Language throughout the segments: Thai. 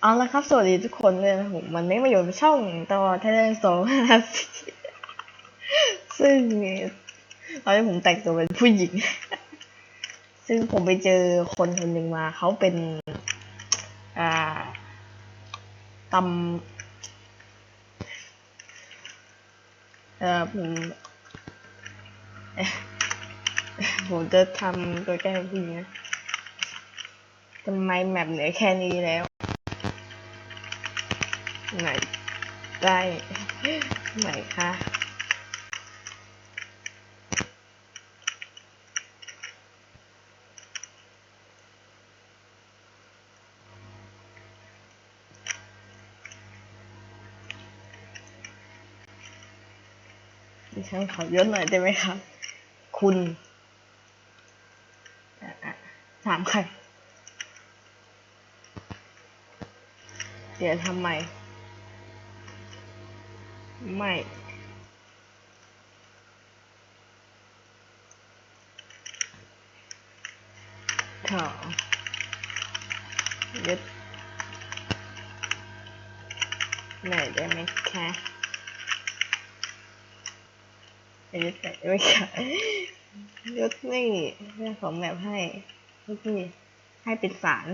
เอาละครับ สวัสดีทุกคนเลยนะผมวันนี้มาอยู่ในช่องต่อไทยแลนด์สองห้าสี่ซึ่งตอนนี้ผมแต่งตัวเป็นผู้หญิง ซึ่งผมไปเจอคนคนหนึ่งมาเขาเป็น อ่าตำเอ่อผมผมจะทำตัวแก้ผู้หญิงนะ ทำไมแมปเหลือแค่นี้แล้วไหนได้ไหนคะดิฉันขอยศหน่อยได้ไหมครับ คุณอะอะถามใคร เดี๋ยวทำไมไม่ขอยึดหน่อยได้ไหมคะยึดหน่อยได้ไหมคะยึดนี่เรื่องของแบบให้พี่ให้เป็นสาร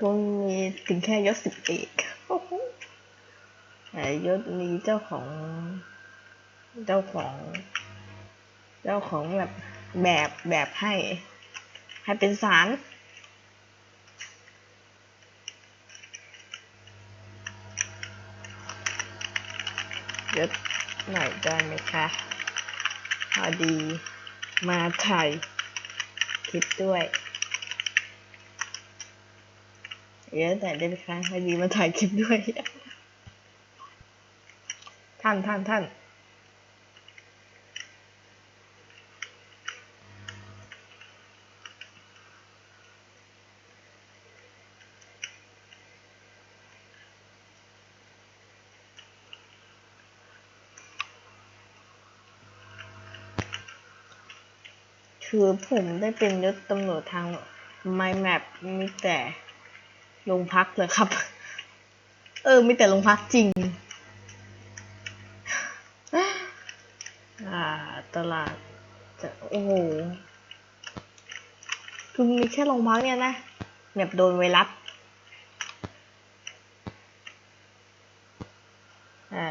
ก็มีถึงแค่ยศสิบเอกแต่ยศนี้เจ้าของ เจ้าของ เจ้าของแบบแบบแบบให้ ให้เป็นสารยศหน่อยได้ไหมคะพอดีมาถ่ายคลิปด้วย เยอะแต่ได้ไหมคะพอดีมาถ่ายคลิปด้วย ท่านท่านท่านคือผมได้เป็นยศตำรวจทาง My Map มีแต่ โรงพักเลยครับ เออไม่แต่โรงพักจริง อ่า ตลาดจะโอ้โห คือมีแค่โรงพักเนี่ยนะแบบโดนไวรัสอ่า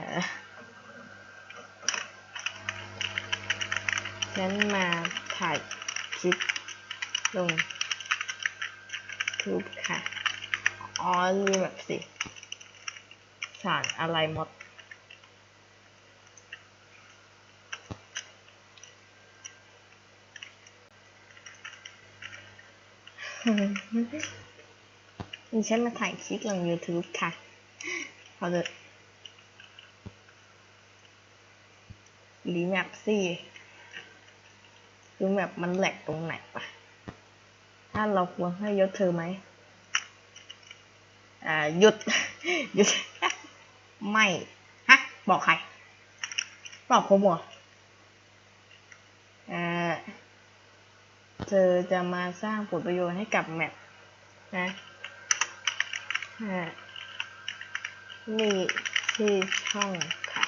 ฉันมาถ่ายคลิปลงทูบค่ะ อ๋อนี่แบบสิ สารอะไรหมด ดิฉันมาถ่ายคลิปลง YouTube ค่ะพอจะรีแมปสิรีแมปมันแหลกตรงไหนปะถ้าเราควรให้ยศเธอไหมอ่าหยุดหยุด ไม่ฮะบอกใครบอกผมเหรออ่าเธอจะมาสร้างผลประโยชน์ให้กับแมปนะอ่านี่ที่ช่องค่ะ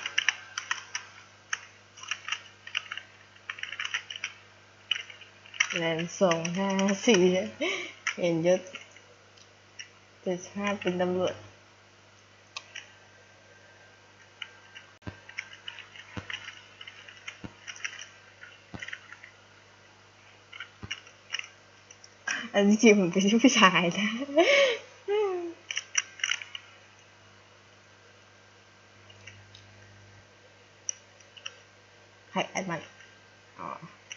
แลนสองห้าสี่เห็นยศจะชาติเป็นตำรวจ อันนี้จริงผมเป็นผู้ชายนะใครแอดมันอ๋อ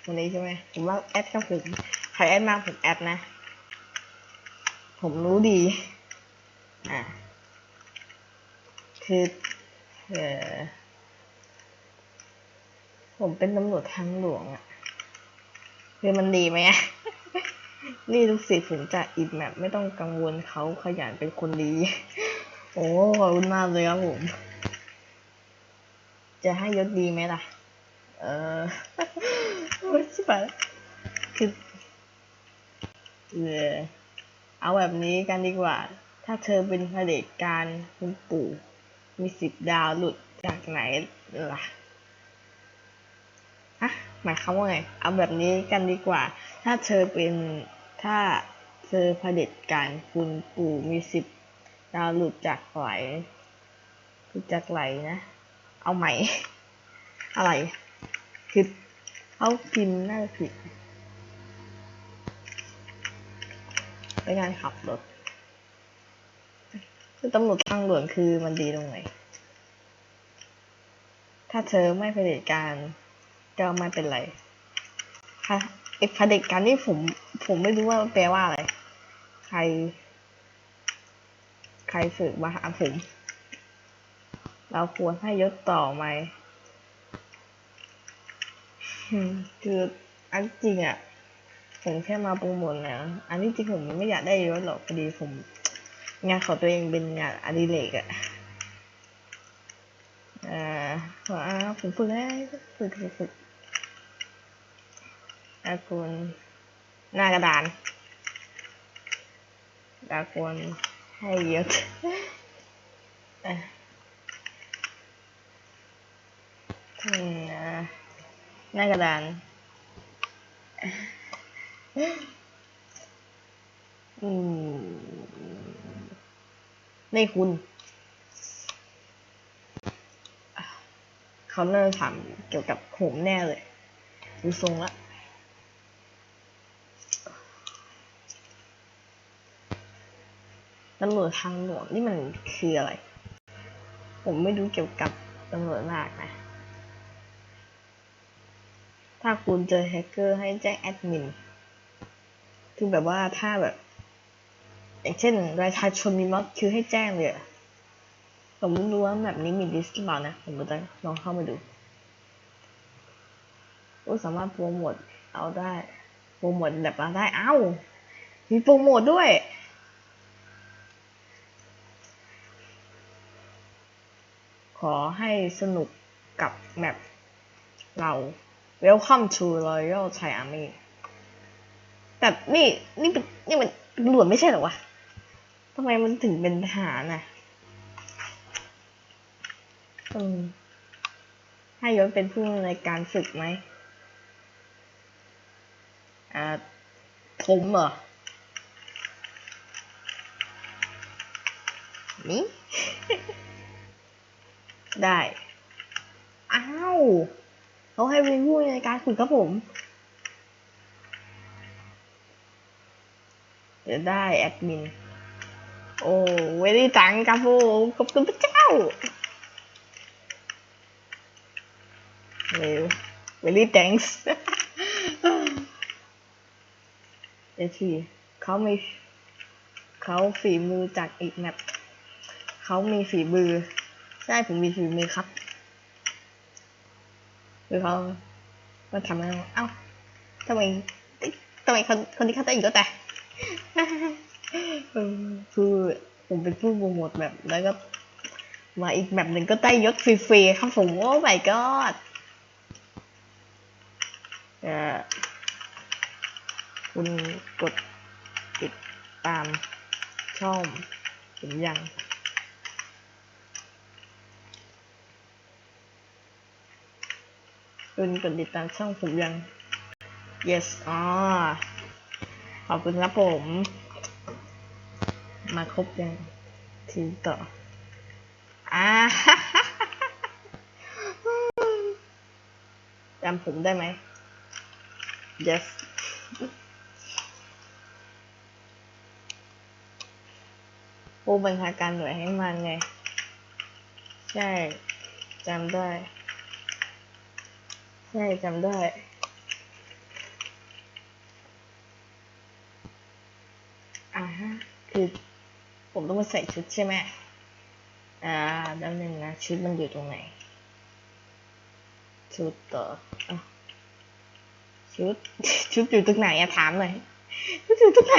คนนี้ใช่ไหมผมว่าแอดก็ผมใครแอดมาผมแอดนะ ผมรู้ดี อ่าคือเออผมเป็นตำรวจทางหลวงอะคือมันดีไหมอะ นี่ลูกศิษย์ผมจากอิดแมปไม่ต้องกังวลเขาขยันเป็นคนดี โอ้ขอบคุณมากเลยครับผม จะให้ยศดีไหมล่ะ เอออโอ้ยชิบหายแล้วคือเออเอาแบบนี้กันดีกว่า ถ้าเธอเป็นเผด็จการคุณปู่มีสิบดาวหลุดจากไหนล่ะฮะหมายความว่าไง เอาแบบนี้กันดีกว่า ถ้าเธอเป็น ถ้าเธอเผด็จการคุณปู่มีสิบดาวหลุดจากไหลหลุดจากไหลนะ เอาใหม่ อะไรคือเขาพิมพ์น่าจะผิดในการขับรถคือตำรวจทางด่วนคือมันดีตรงไหน ถ้าเธอไม่เผด็จการก็ไม่เป็นไร ค่ะ ไอ้เผด็จการนี่ผมผมไม่รู้ว่าแปลว่าอะไร ใคร ใครฝึกมาหาผม เราควรให้ยศต่อไหมคืออันจริงอะ ผมแค่มาโปรโมทนะอันที่จริงผมไม่อยากได้ยศหรอกพอดีผม งานของตัวเองเป็นงานอดิเรกอะอ่าขออ่าผมฝึกได้ฝึกฝึกฝึก อากุลหน้ากระดานดากุลให้เยอะอืมอ่าหน้ากระดาน อืมไม่คุณเขาเริ่มถามเกี่ยวกับโหมแน่เลยดูทรงละ ตำรวจทางหลวงนี่มันคืออะไร ผมไม่รู้เกี่ยวกับตำรวจมากนะ ถ้าคุณเจอแฮกเกอร์ให้แจ้งแอดมิน คือแบบว่าถ้าแบบ อย่างเช่นประชาชนมีม็อดคือให้แจ้งเลยผมไม่รู้ว่าแบบนี้มีดิสหรือเปล่านะ ผมจะลองเข้ามาดูก็สามารถโปรโมทเอาได้ โปรโมทแบบเราได้ เอ้า มีโปรโมทด้วย อให้สนุกกับแมปเรา Welcome to Royal Thai Army แต่นี่นี่เป็นนี่มันตำรวจไม่ใช่หรอวะทำไมมันถึงเป็นทหารน่ะอืมให้ยศเป็นผู้ในการฝึกไหมอ่าผมเหรอนี่ ได้ อ้าวเขาให้เป็นผู้ในการฝึกครับผมเดี๋ยวได้แอดมิน โอ้เวลี่จังครับผมขอบคุณพระเจ้าเร็วเวลี่ thanks เดี๋ยวทีเขามีเขาฝีมือจากอีกแมปเขามีฝีมือ ใช่ผมมีฝีมือครับคือเขาก็ทำแล้วเอ้าทำไมทำไมคนคนที่เขาแต่งก็แต่คือผมเป็นผู้โปรโมทแบบแล้วก็มาอีกแบบหนึ่งก็ได้ยศฟรีๆครับผมโอ้ my god เออคุณกดติดตามช่องเห็นยัง คุณกดติดตามช่องผมยัง yes อ๋อขอบคุณครับผม มาครบยังทีต่ออ่าจำผมได้ไหม yes ผู้บัญชาการหน่วยให้มันไง ใช่จำได้ ใช่จำได้ อ่าฮะ คือผมต้องมาใส่ชุดใช่ไหมอ่าด้านหนึ่งนะ ชุดมันอยู่ตรงไหน ชุดต่ออะชุด ชุดอยู่ตรงไหนอะถามหน่อย ชุดอยู่ตรงไหน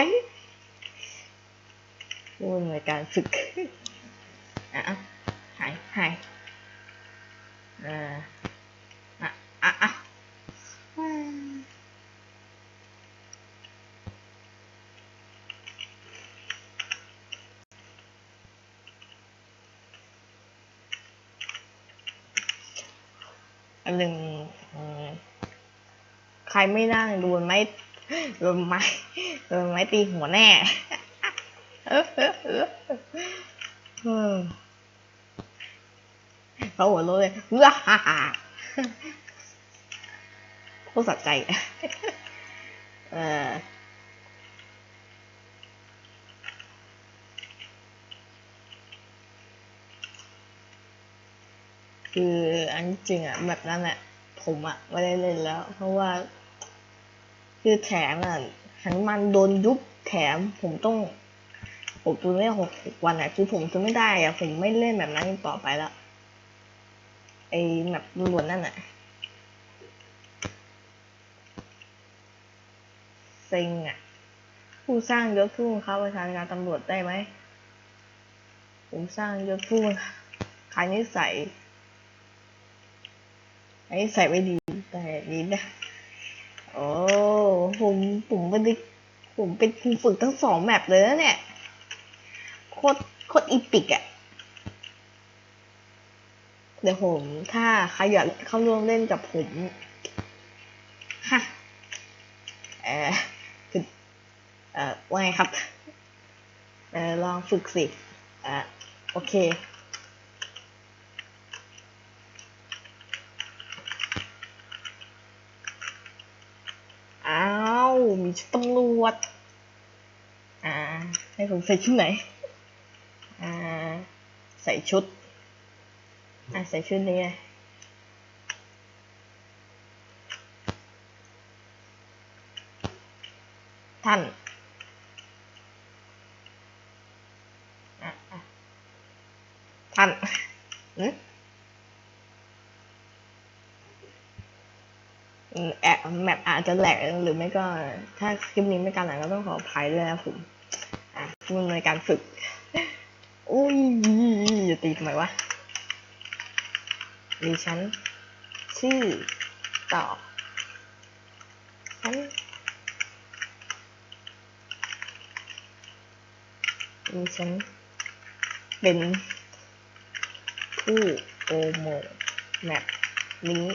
ดูหน่วยการฝึกอะอะหายหายอ่า อะอะอันหนึ่งใครไม่นั่งโดนไม่โดนไม้โดนไม้ตีหัวแน่เขาหัวโราเลยเฮ้อฮ่าฮ่า โคตรสะใจอะเออคืออันจริงอะแบบนั้นอะผมอะไม่ได้เล่นแล้ว เพราะว่า คือแถมอะหันมันโดนยุบแถมผมต้องผมตัวไม่หกวันอะคือผมจะไม่ได้อะผมไม่เล่นแบบนั้นต่อไปแล้วไอ้แบบล้วนนั่นอะ ซ็งอะ ผู้สร้างยศผู้บังคับประชาการตำรวจได้ไหม ผมสร้างยศผู้บังคับใครนิสัยไอ้ใส่ไม่ดีแต่นี้นะโอ้ผมผมเป็นเด็กผมเป็นครูฝึกทั้งสองแมปเลยนะเนี่ยโคตรโคตรอีปิกอะเดี๋ยวผมถ้าใครอยากเข้าร่วมเล่นกับผม ฮะ เออ เออว่าไงครับเออลองฝึกสิอะโอเคอ้าวมีชุดตำรวจอ่าให้ผมใส่ชุดไหนอ่าใส่ชุดอ่าใส่ชุดนี้ไงท่านอะอะท่านอืม อืม แอบแมปอาจจะแหลกหรือไม่ก็ ถ้าคลิปนี้ไม่การแหลกก็ต้องขออภัยด้วยนะผมอะมันในการฝึกอุ้ยอย่าตีทำไมวะดิฉันชื่อต่อฉันดิฉันเป็นผู้โปรโมทแมปนี้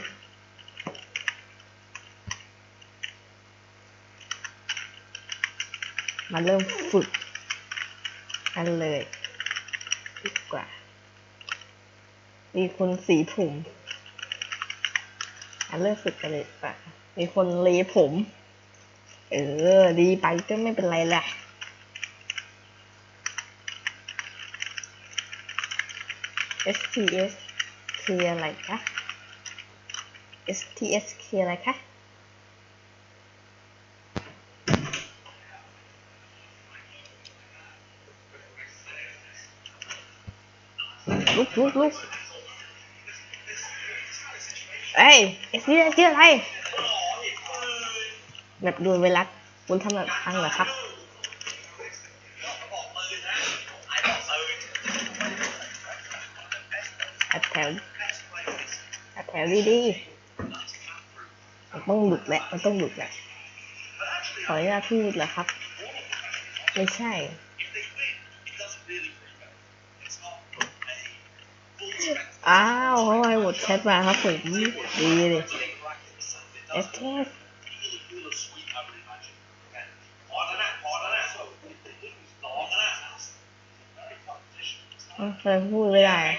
มาเริ่มฝึกกันเลยดีกว่า มีคนสีผมมาเริ่มฝึกกันเลยดีกว่ามีคนเลผม เออ ดีไปก็ไม่เป็นไรแหละ STS คืออะไรคะ STS คืออะไรคะ ลุกลุกเอ้ยไอ้เสียชื่ออะไร แบบดนไวรัสคุณทำแบบพังเหรอครับอัดแถวอัดแถวดีๆมันต้องหลุดแหละมันต้องหลุดแหละขออนุญาตพูดเหรอครับ ไม่ใช่ อ้าวเขาให้หมดแชทมาครับผมดีเลยเอสเทสเคยพูดไม่ได้อะ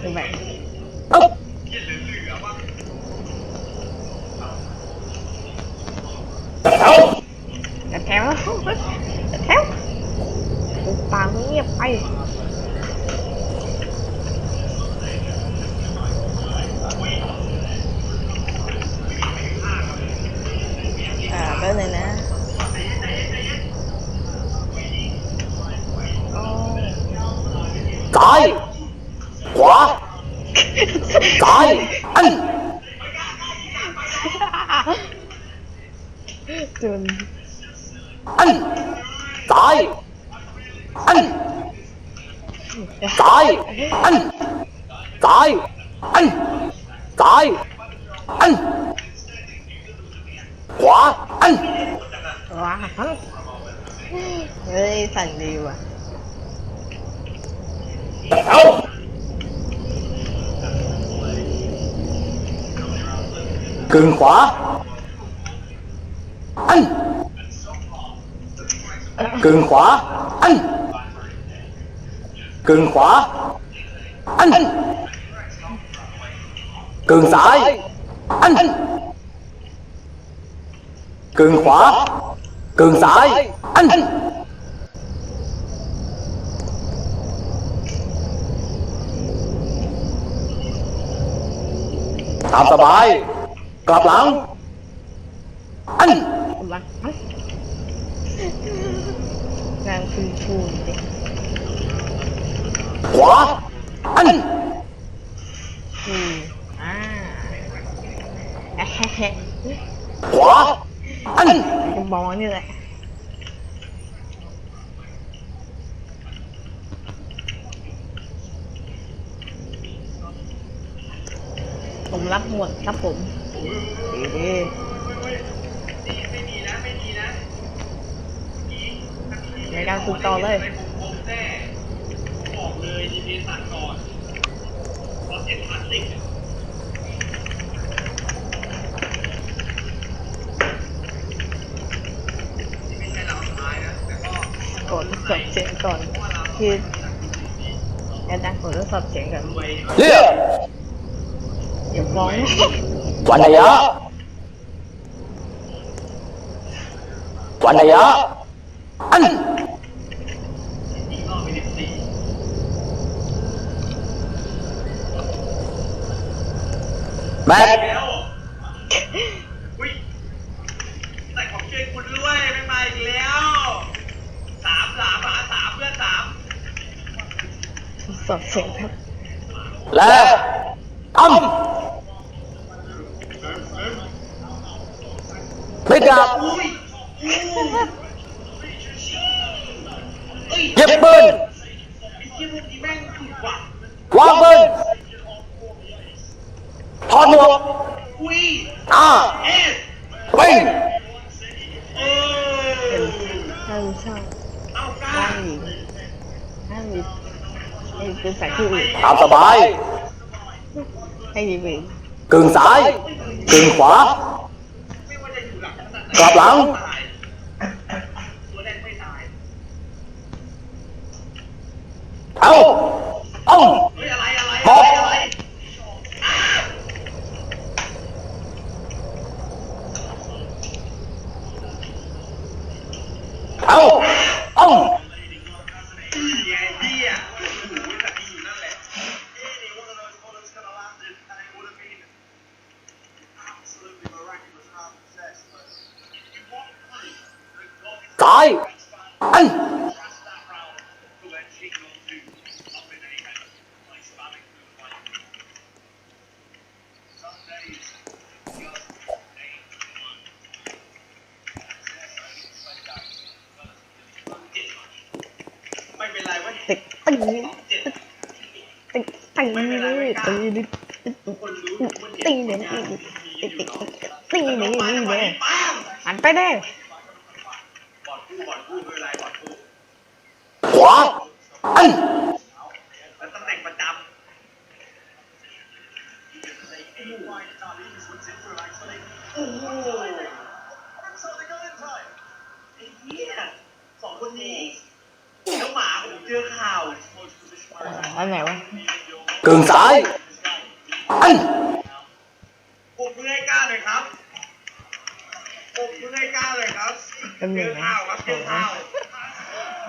คือแบบแถวแถว ปุบปากเงียบไปอ่าแป๊บนึงนะอ๋อซ้ายขวาซ้าย ว้าวเฮ้ยสั่งดีว่ะเอากึ่งขวา อันกึ่งขวา อันกึ่งขวา อันกึ่งซ้าย อันกึ่งขวา กึ่งซ้ายอันตามสบายกลับหลัง อันกำลังนางฟูฟูเด็กว่านี่แหละผมรับหมดครับผมดีในการฝึกต่อเลยบอกเลย GPS สั่งก่อนเพราะเจ็ดพันสิกดทด สียงก่อนคืออาจารย์กดทดสอบเสียงก่อนเรียกอย่าฟ้องวันระยะวันระยะ อัน แม็ก แล้วอุ้ยแต่ของเชยคุณด้วยไม่มาอีกแล้วสามสามหาสามเพื่อนสาม ทดสอบเสียงครับ และอ้ำ ดับเอ้ยเย็บปืนไอ้ที่พวางปืนถอดหมวกอ่าเอสวิ่งเออห้ามช่าห้ามห้ามมีให้เป็นสายที่อื่นตามสบายให้ดีไปกึ่งซ้ายกึ่งขวา กลับหลังตายตัวแรกไม่ตายเอาเอา ตึกตึงตีดิคนรู้ว่าตีเนี่ยตีตีตีเนี่ยนี่เนี่ยหันไปเด้อดคู่บอดคู่ไม่เป็นไรบอดคู่ขวาอันแล้วตำแหน่งประจำโอ้สองคนนี้แล้วหมาผมเจอข่าวอันไหนวะ กึ่งซ้ายอันปลุกมือให้กล้าหน่อยครับปลุกมือให้กล้าหน่อยครับเป็นหเจนึ่งอข่าวครับเจอข่าว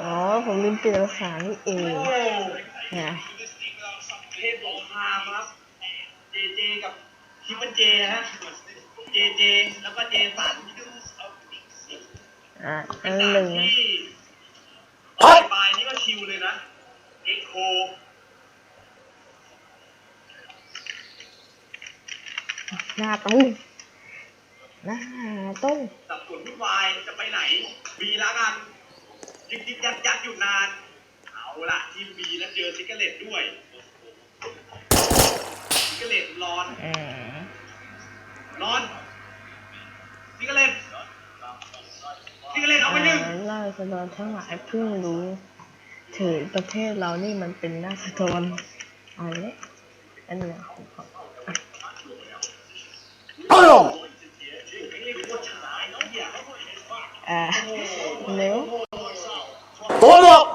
อ๋อ ผมลืมเปลี่ยนภาษานี่เอโอ้งโหนะเทพสงครามครับ เจเจกับคิมมันเจฮะ เจเจแล้วก็เจสันอะอัเป็นนหด่านึ่นงนะที่พัดปลายๆนี่ก็ชิวเลยนะ เอ็กโค หน้าตุ้งหน้าตุ้งสับสนวุ่นวายจะไปไหนบีแล้วกันยึกยึกยักยักอยู่นาน เอาล่ะทีมบีแล้วเจอซิกเกเลตด้วยซิกเกเลตรอนอืมรอนซิกเกเลตซิกเกเลตเอาไปหนึ่งราษฎรทั้งหลายเพิ่งรู้ถือประเทศเรานี่มันเป็นราษฎรอะไรเนี่ยอันเนี้ยของเขาเอ่าเร็วตัวหลบ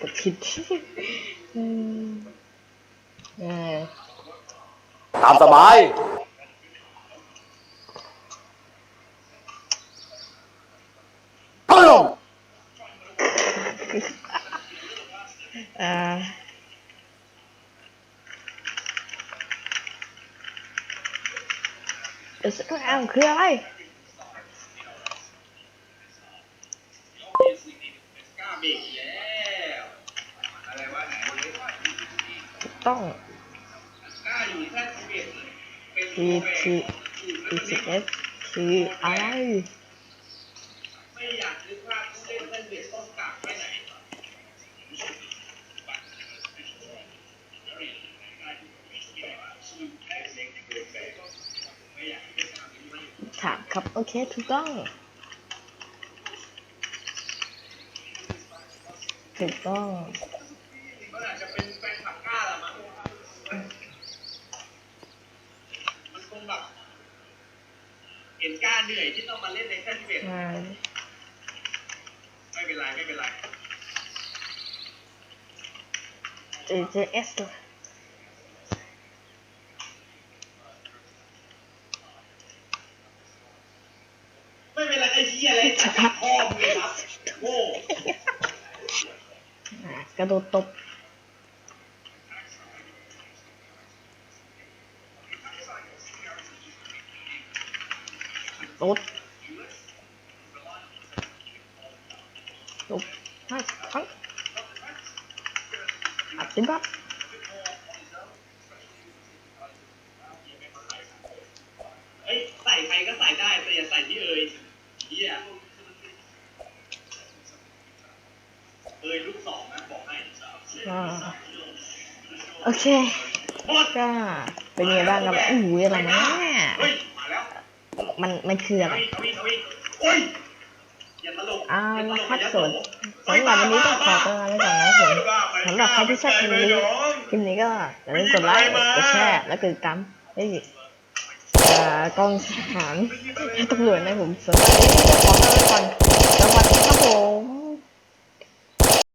กับผิดตามสบาย เดี๋ยวสักครั้งคืออะไรต้องกล้าอยู่แค่สิบเอ็ดเป็น P T P C S คืออะไร ไม่อยากนึกภาพผู้เล่นเล่นเบรกต้องกลับแค่ไหน ถาม ครับ โอเค ถูกต้องถูกต้องมันอาจจะเป็นแฟนคลับกล้าละมั้งมันคงแบบเห็นกล้าเหนื่อยที่ต้องมาเล่นในแค่สิบเอ็ดมาไม่เป็นไร ไม่เป็นไร J J S ล่ะ ไม่เป็นไรไอ้เหี้ยอะไรจับคอมึงเลยครับโง่ อะก ระโดดตบตบตบห้าครั้งอัดติบัตเฮ้ยใส่ใครก็ใส่ได้แต่อย่าใส่ที่เอ่ยเหี้ยเอ่ยลูกสอง โอเคก็เป็นยังไงบ้างครับอู้หูอะไรนะเฮ้ยมาแล้วมันมันคืออะไรเอาอีกเอาอีกโอ้ยอย่าตลกเอาละครับส่วนสำหรับวันนี้ต้องขอตัวลาไปก่อนนะผมสำหรับใครที่ชอบคลิปนี้คลิปนี้ก็อย่าลืมกดไลค์กดแชร์และกดติดตามให้เอ่อกองทหารให้ตำรวจนะผมสำหรับวันนี้ขอลาไปก่อน